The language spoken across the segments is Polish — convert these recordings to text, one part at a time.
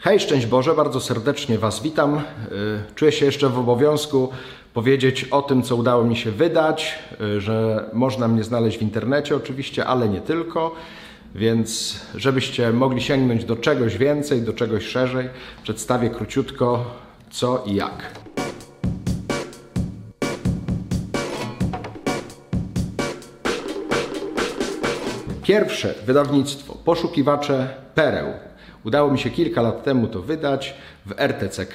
Hej, szczęść Boże, bardzo serdecznie Was witam. Y, Czuję się jeszcze w obowiązku powiedzieć o tym, co udało mi się wydać, y, że można mnie znaleźć w internecie oczywiście, ale nie tylko. Więc żebyście mogli sięgnąć do czegoś więcej, do czegoś szerzej, przedstawię króciutko co i jak. Pierwsze wydawnictwo Poszukiwacze Pereł. Udało mi się kilka lat temu to wydać w RTCK.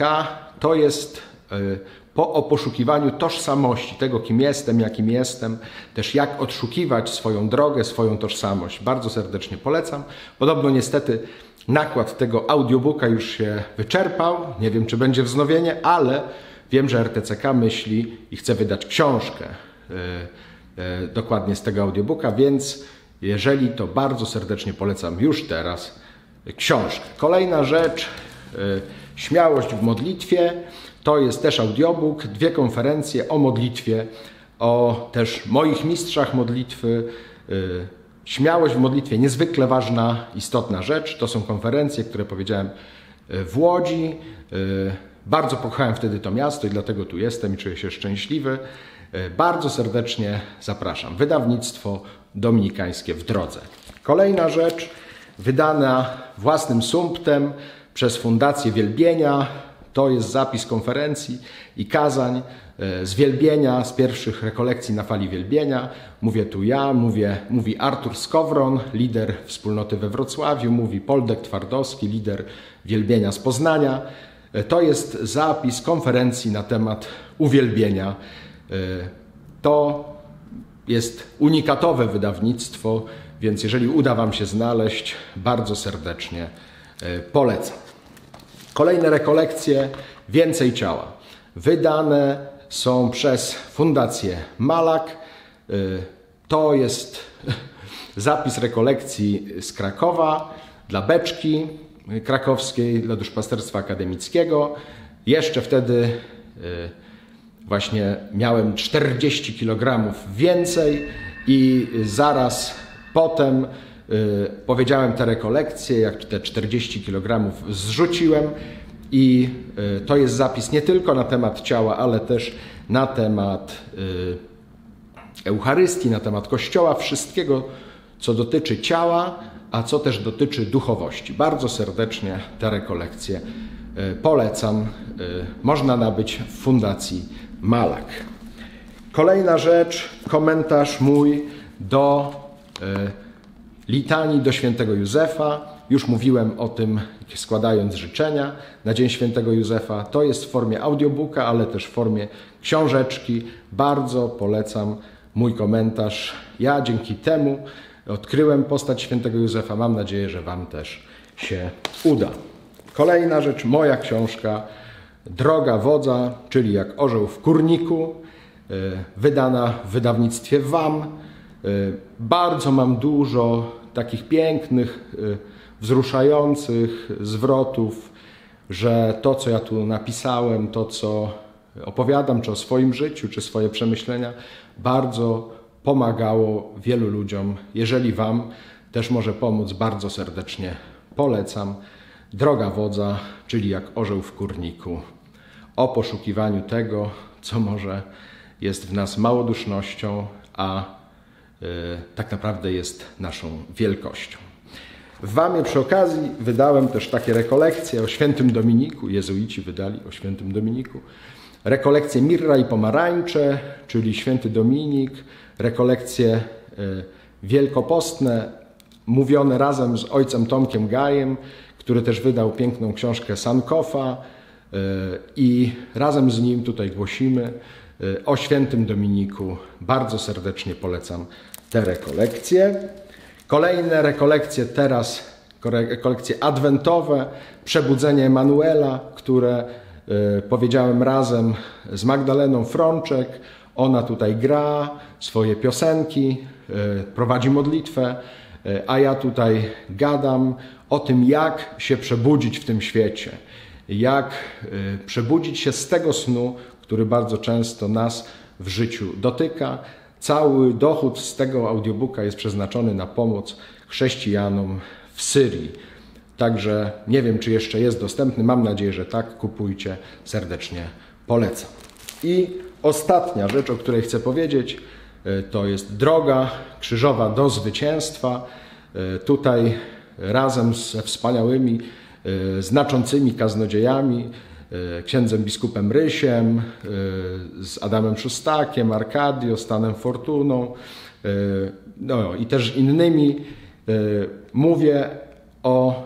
To jest y, po, o poszukiwaniu tożsamości, tego kim jestem, jakim jestem, też jak odszukiwać swoją drogę, swoją tożsamość. Bardzo serdecznie polecam. Podobno niestety nakład tego audiobooka już się wyczerpał. Nie wiem, czy będzie wznowienie, ale wiem, że RTCK myśli i chce wydać książkę y, y, dokładnie z tego audiobooka, więc jeżeli to bardzo serdecznie polecam już teraz książkę. Kolejna rzecz, y, śmiałość w modlitwie. To jest też audiobook, dwie konferencje o modlitwie, o też moich mistrzach modlitwy. Y, śmiałość w modlitwie, niezwykle ważna, istotna rzecz. To są konferencje, które powiedziałem y, w Łodzi. Bardzo pokochałem wtedy to miasto i dlatego tu jestem i czuję się szczęśliwy. Bardzo serdecznie zapraszam. Wydawnictwo Dominikańskie w drodze. Kolejna rzecz, wydana własnym sumptem przez Fundację Wielbienia. To jest zapis konferencji i kazań e, z wielbienia, z pierwszych rekolekcji na fali wielbienia. Mówię tu ja, mówię, mówi Artur Skowron, lider wspólnoty we Wrocławiu, mówi Poldek Twardowski, lider wielbienia z Poznania. E, to jest zapis konferencji na temat uwielbienia. E, to jest unikatowe wydawnictwo, więc jeżeli uda Wam się znaleźć, bardzo serdecznie e, polecam. Kolejne rekolekcje Więcej Ciała. Wydane są przez Fundację Malak. E, to jest zapis rekolekcji z Krakowa dla Beczki Krakowskiej, dla Duszpasterstwa Akademickiego. Jeszcze wtedy e, właśnie miałem 40 kg więcej i zaraz potem y, powiedziałem te rekolekcje, jak te 40 kg zrzuciłem i y, to jest zapis nie tylko na temat ciała, ale też na temat y, Eucharystii, na temat Kościoła, wszystkiego, co dotyczy ciała, a co też dotyczy duchowości. Bardzo serdecznie te rekolekcje polecam. Można nabyć w Fundacji Malak. Kolejna rzecz, komentarz mój do litanii do świętego Józefa. Już mówiłem o tym, składając życzenia na Dzień Świętego Józefa. To jest w formie audiobooka, ale też w formie książeczki. Bardzo polecam mój komentarz. Ja dzięki temu odkryłem postać Świętego Józefa. Mam nadzieję, że Wam też się uda. Kolejna rzecz, moja książka Droga wodza, czyli jak orzeł w kurniku, e, wydana w wydawnictwie WAM. E, bardzo mam dużo takich pięknych, e, wzruszających zwrotów, że to, co ja tu napisałem, to, co opowiadam, czy o swoim życiu, czy swoje przemyślenia, bardzo pomagało wielu ludziom. Jeżeli Wam też może pomóc, bardzo serdecznie polecam. Droga wodza, czyli jak orzeł w kurniku, o poszukiwaniu tego, co może jest w nas małodusznością, a tak naprawdę jest naszą wielkością. W Wamie przy okazji wydałem też takie rekolekcje o świętym Dominiku, jezuici wydali o świętym Dominiku, rekolekcje Mirra i Pomarańcze, czyli święty Dominik, rekolekcje y, wielkopostne, mówione razem z ojcem Tomkiem Gajem, który też wydał piękną książkę Sankofa. e, i razem z nim tutaj głosimy e, o świętym Dominiku. Bardzo serdecznie polecam te rekolekcje. Kolejne rekolekcje teraz, rekolekcje adwentowe, Przebudzenie Emanuela, które e, powiedziałem razem z Magdaleną Frączek. Ona tutaj gra swoje piosenki, prowadzi modlitwę, a ja tutaj gadam o tym, jak się przebudzić w tym świecie, jak y, przebudzić się z tego snu, który bardzo często nas w życiu dotyka. Cały dochód z tego audiobooka jest przeznaczony na pomoc chrześcijanom w Syrii. Także nie wiem, czy jeszcze jest dostępny. Mam nadzieję, że tak. Kupujcie. Serdecznie polecam. I ostatnia rzecz, o której chcę powiedzieć, y, to jest droga krzyżowa do zwycięstwa. Y, Tutaj razem ze wspaniałymi, znaczącymi kaznodziejami, y, księdzem biskupem Rysiem, y, z Adamem Szustakiem, Arkadio, Stanem Fortuną, no i też innymi, mówię o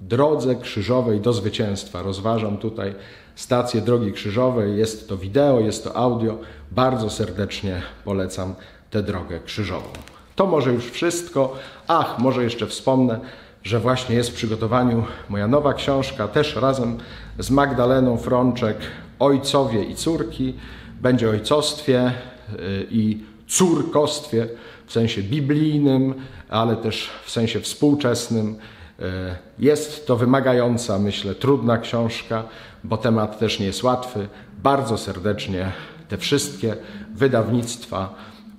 drodze krzyżowej do zwycięstwa. Rozważam tutaj stację drogi krzyżowej. Jest to wideo, jest to audio. Bardzo serdecznie polecam tę drogę krzyżową. To może już wszystko. Ach, może jeszcze wspomnę, że właśnie jest w przygotowaniu moja nowa książka, też razem z Magdaleną Frączek, Ojcowie i Córki. Będzie o ojcostwie y, i córkostwie w sensie biblijnym, ale też w sensie współczesnym. E, Jest to wymagająca, myślę, trudna książka, bo temat też nie jest łatwy. Bardzo serdecznie te wszystkie wydawnictwa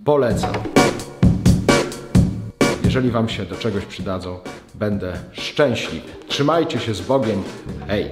polecam. Jeżeli Wam się do czegoś przydadzą, będę szczęśliwy. Trzymajcie się z Bogiem. Hej!